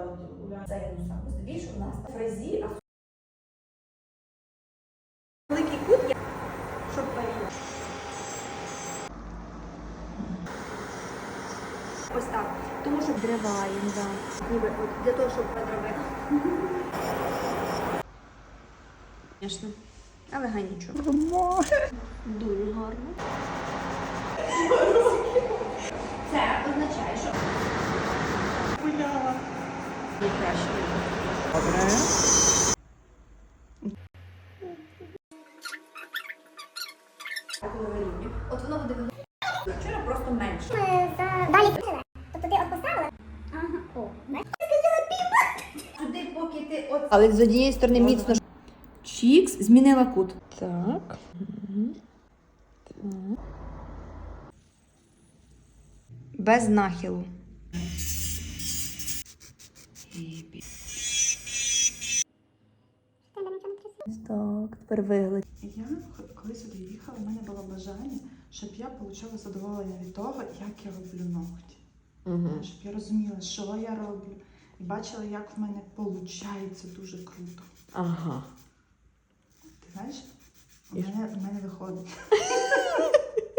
от у нас фразі, а великий кут щоб перейти. Ось так. Тому що Відриваємо, да. ніби от для того, щоб подробити. Звісно. Але гай нічого. Дуже Найкраще. Добре. от воно буде. Вчора просто менше. Далі. Тобто ти от поставила? Ага. О? Туди, поки ти от Але з однієї сторони міцно. Чікс змінила кут. Так. Без нахилу. Так, тепер вигляд. Я коли сюди їхала, у мене було бажання, щоб я отримала задоволення від того, як я роблю ногті. Угу. Щоб я розуміла, що я роблю, і бачила, як в мене виходить дуже круто. Ага. Ти знаєш, у мене, у мене виходить.